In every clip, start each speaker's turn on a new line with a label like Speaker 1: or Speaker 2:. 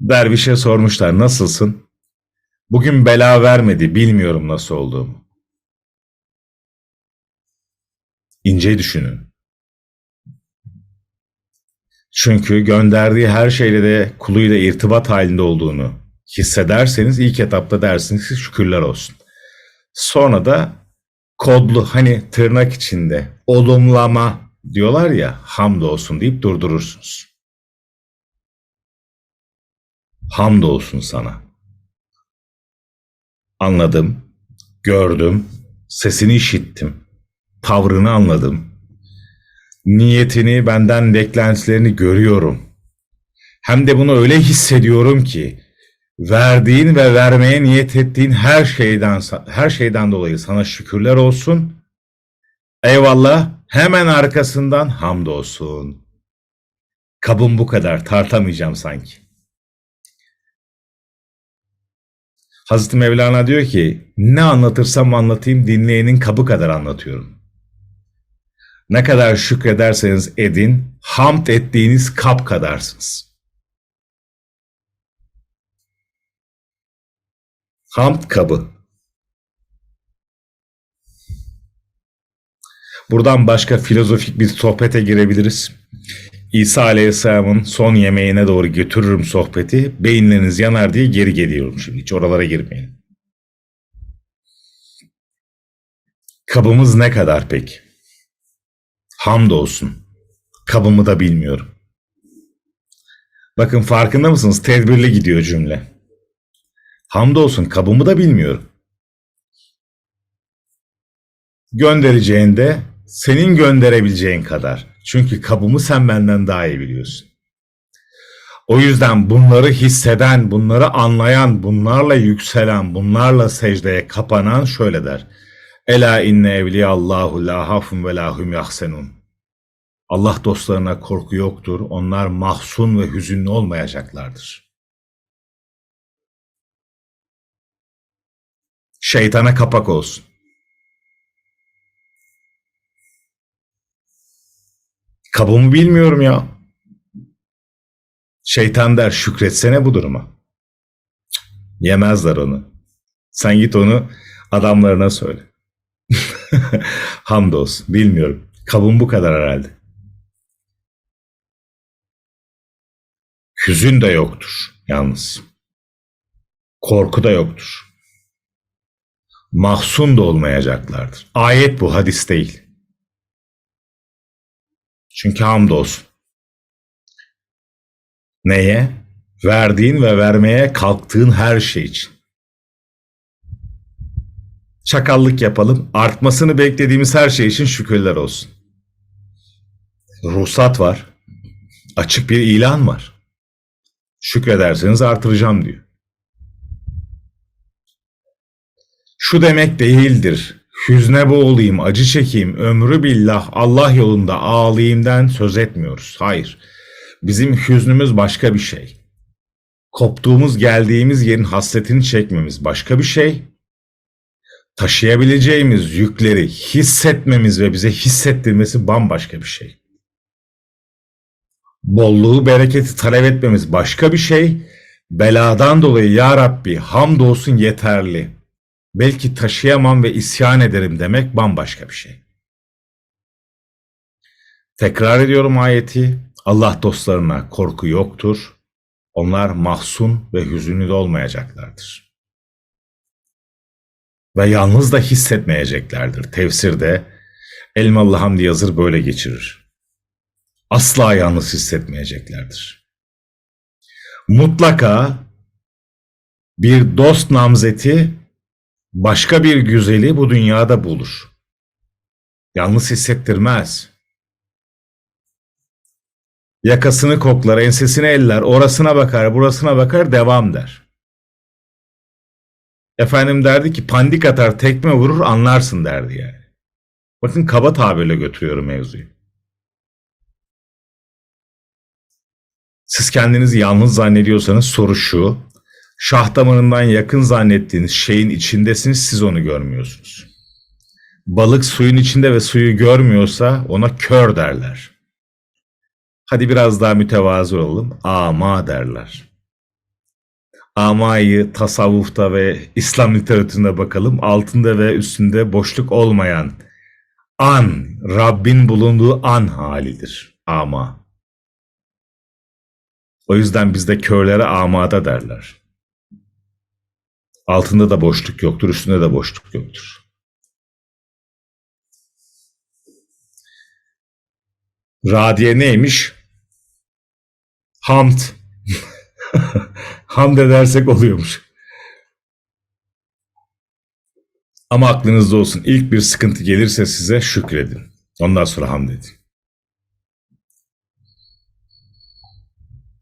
Speaker 1: Dervişe sormuşlar nasılsın? Bugün bela vermedi bilmiyorum nasıl olduğumu. İnce düşünün. Çünkü gönderdiği her şeyle de kuluyla irtibat halinde olduğunu hissederseniz ilk etapta dersiniz ki şükürler olsun. Sonra da kodlu hani tırnak içinde olumlama diyorlar ya hamdolsun deyip durdurursunuz. Hamdolsun sana. Anladım, gördüm, sesini işittim, tavrını anladım. Niyetini, benden beklentilerini görüyorum. Hem de bunu öyle hissediyorum ki verdiğin ve vermeye niyet ettiğin her şeyden her şeyden dolayı sana şükürler olsun. Eyvallah. Hemen arkasından hamdolsun. Kabım bu kadar tartamayacağım sanki. Hazreti Mevlana diyor ki ne anlatırsam anlatayım dinleyenin kabı kadar anlatıyorum. Ne kadar şükrederseniz edin hamd ettiğiniz kap kadarsınız. Hamd kabı. Buradan başka filozofik bir sohbete girebiliriz. İsa Aleyhisselam'ın son yemeğine doğru götürürüm sohbeti. Beyinleriniz yanar diye geri geliyorum şimdi. Hiç oralara girmeyin. Kabımız ne kadar peki? Hamdolsun. Kabımı da bilmiyorum. Bakın farkında mısınız? Tedbirli gidiyor cümle. Hamdolsun kabımı da bilmiyorum. Göndereceğinde senin gönderebileceğin kadar. Çünkü kabımı sen benden daha iyi biliyorsun. O yüzden bunları hisseden, bunları anlayan, bunlarla yükselen, bunlarla secdeye kapanan şöyle der. Ela inne evliyallahu la hafun ve la hum yahsenun. Allah dostlarına korku yoktur. Onlar mahzun ve hüzünlü olmayacaklardır. Şeytana kapak olsun. Kabımı bilmiyorum ya. Şeytan der şükretsene bu duruma. Yemezler onu. Sen git onu adamlarına söyle. Hamdolsun bilmiyorum. Kabım bu kadar herhalde. Hüzün de yoktur yalnız. Korku da yoktur. Mahzun da olmayacaklardır. Ayet bu hadis değil. Çünkü hamdolsun. Neye? Verdiğin ve vermeye kalktığın her şey için. Çakallık yapalım, artmasını beklediğimiz her şey için şükürler olsun. Ruhsat var, açık bir ilan var. Şükrederseniz artıracağım diyor. Şu demek değildir. Hüzne boğulayım, acı çekeyim, ömrü billah Allah yolunda ağlayayımden söz etmiyoruz. Hayır. Bizim hüznümüz başka bir şey. Koptuğumuz geldiğimiz yerin hasretini çekmemiz başka bir şey. Taşıyabileceğimiz yükleri hissetmemiz ve bize hissettirmesi bambaşka bir şey. Bolluğu, bereketi talep etmemiz başka bir şey. Beladan dolayı ya Rabbi hamdolsun yeterli belki taşıyamam ve isyan ederim demek bambaşka bir şey. Tekrar ediyorum ayeti. Allah dostlarına korku yoktur. Onlar mahzun ve hüzünlü de olmayacaklardır. Ve yalnız da hissetmeyeceklerdir. Tefsirde Elmalı Hamdi Yazır böyle geçirir. Asla yalnız hissetmeyeceklerdir. Mutlaka bir dost namzeti başka bir güzeli bu dünyada bulur. Yalnız hissettirmez. Yakasını koklar, ensesini eller, orasına bakar, burasına bakar, devam der. Efendim derdi ki pandik atar, tekme vurur, anlarsın derdi yani. Bakın kaba tabirle götürüyorum mevzuyu. Siz kendinizi yalnız zannediyorsanız soru şu. Şah damarından yakın zannettiğiniz şeyin içindesiniz siz onu görmüyorsunuz. Balık suyun içinde ve suyu görmüyorsa ona kör derler. Hadi biraz daha mütevazı olalım. Ama derler. Amayı tasavvufta ve İslam literatüründe bakalım. Altında ve üstünde boşluk olmayan an, Rabbin bulunduğu an halidir. Ama. O yüzden bizde körlere amada derler. Altında da boşluk yoktur, üstünde de boşluk yoktur. Radiye neymiş? Hamd. Hamd edersek oluyormuş. Ama aklınızda olsun ilk bir sıkıntı gelirse size şükredin. Ondan sonra hamd edin.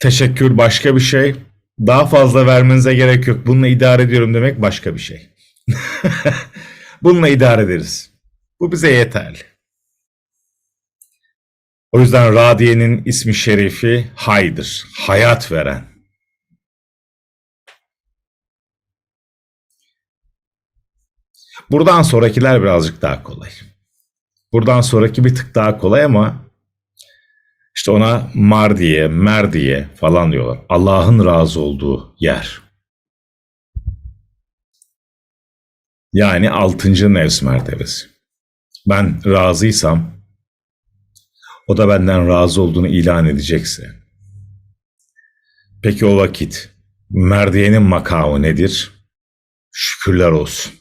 Speaker 1: Teşekkür başka bir şey. Daha fazla vermenize gerek yok. Bununla idare ediyorum demek başka bir şey. Bununla idare ederiz. Bu bize yeterli. O yüzden Radiye'nin ismi şerifi Hay'dır. Hayat veren. Buradan sonrakiler birazcık daha kolay. Buradan sonraki bir tık daha kolay ama işte ona Mardiye, Merdiye falan diyorlar. Allah'ın razı olduğu yer. Yani altıncı nefs mertebesi. Ben razıysam, o da benden razı olduğunu ilan edecekse. Peki o vakit merdiyenin makamı nedir? Şükürler olsun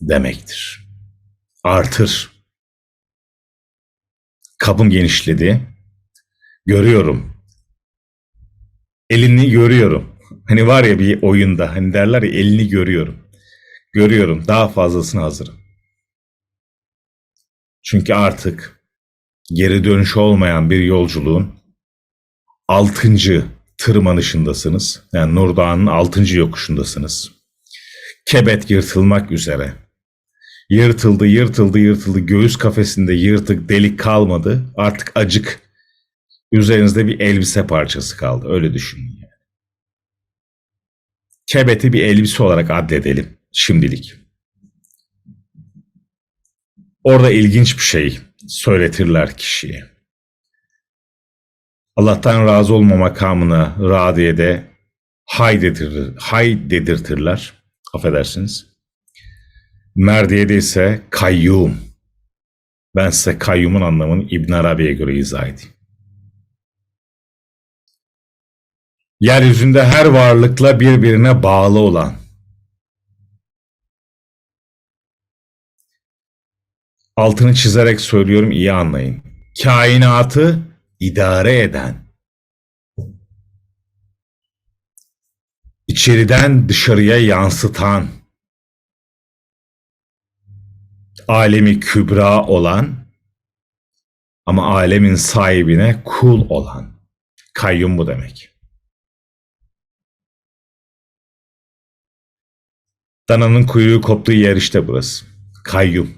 Speaker 1: demektir. Artır. Kapım genişledi. Görüyorum. Elini görüyorum. Hani var ya bir oyunda hani derler ya elini görüyorum. Görüyorum. Daha fazlasını hazırım. Çünkü artık geri dönüş olmayan bir yolculuğun altıncı tırmanışındasınız. Yani Nur Dağı'nın altıncı yokuşundasınız. Kebet yırtılmak üzere. Yırtıldı, yırtıldı, yırtıldı. Göğüs kafesinde yırtık, delik kalmadı. Artık acık üzerinizde bir elbise parçası kaldı. Öyle düşünün yani. Kebeti bir elbise olarak addedelim şimdilik. Orada ilginç bir şey söyletirler kişiye. Allah'tan razı olma makamına radiyede hay, dedir, hay dedirtirler. Affedersiniz. Merdiye'de ise kayyum. Ben size kayyumun anlamını İbn Arabi'ye göre izah edeyim. Yeryüzünde her varlıkla birbirine bağlı olan, altını çizerek söylüyorum iyi anlayın. Kainatı idare eden, içeriden dışarıya yansıtan, alemi kübra olan ama alemin sahibine kul olan. Kayyum bu demek. Dananın kuyruğu koptuğu yer işte burası. Kayyum.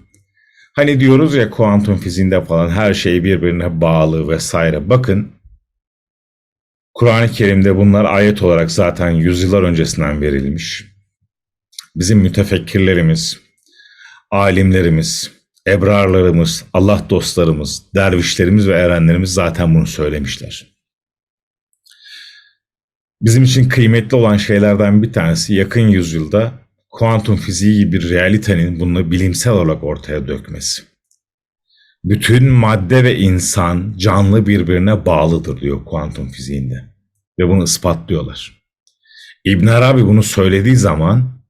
Speaker 1: Hani diyoruz ya kuantum fiziğinde falan her şey birbirine bağlı vesaire. Bakın Kur'an-ı Kerim'de bunlar ayet olarak zaten yüzyıllar öncesinden verilmiş. Bizim mütefekkirlerimiz, alimlerimiz, ebrarlarımız, Allah dostlarımız, dervişlerimiz ve erenlerimiz zaten bunu söylemişler. Bizim için kıymetli olan şeylerden bir tanesi yakın yüzyılda kuantum fiziği gibi bir realitenin bunu bilimsel olarak ortaya dökmesi. Bütün madde ve insan canlı birbirine bağlıdır diyor kuantum fiziğinde. Ve bunu ispatlıyorlar. İbn Arabi bunu söylediği zaman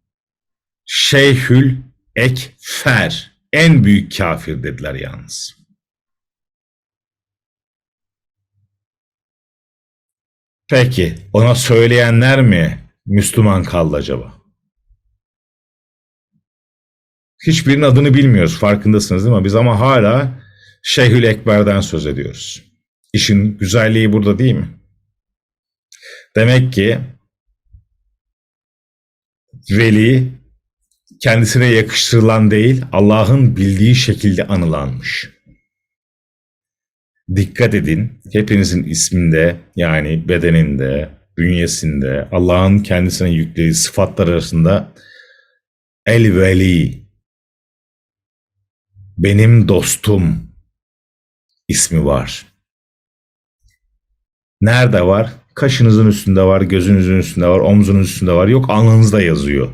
Speaker 1: Şeyhül Ekfer en büyük kafir dediler yalnız. Peki ona söyleyenler mi Müslüman kaldı acaba? Hiçbirinin adını bilmiyoruz farkındasınız değil mi? Biz ama hala Şeyhül Ekber'den söz ediyoruz. İşin güzelliği burada değil mi? Demek ki veli kendisine yakıştırılan değil, Allah'ın bildiği şekilde anılanmış. Dikkat edin, hepinizin isminde yani bedeninde, bünyesinde, Allah'ın kendisine yüklediği sıfatlar arasında El Veli, benim dostum ismi var. Nerede var? Kaşınızın üstünde var, gözünüzün üstünde var, omzunun üstünde var. Yok alnınızda yazıyor.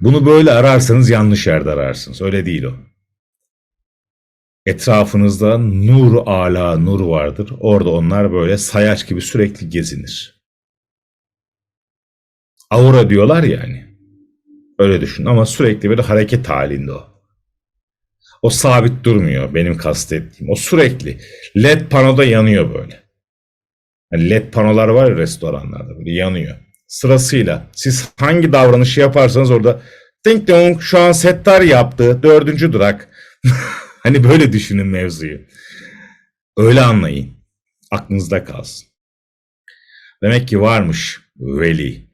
Speaker 1: Bunu böyle ararsanız yanlış yerde ararsınız. Öyle değil o. Etrafınızda nur ala nur vardır. Orada onlar böyle sayaç gibi sürekli gezinir. Aura diyorlar yani. Öyle düşün ama sürekli bir hareket halinde o. O sabit durmuyor benim kastettiğim. O sürekli led panoda yanıyor böyle. Hani led panolar var ya restoranlarda böyle yanıyor. Sırasıyla siz hangi davranışı yaparsanız orada ding dong şu an settar yaptı dördüncü durak. hani böyle düşünün mevzuyu. Öyle anlayın. Aklınızda kalsın. Demek ki varmış veli.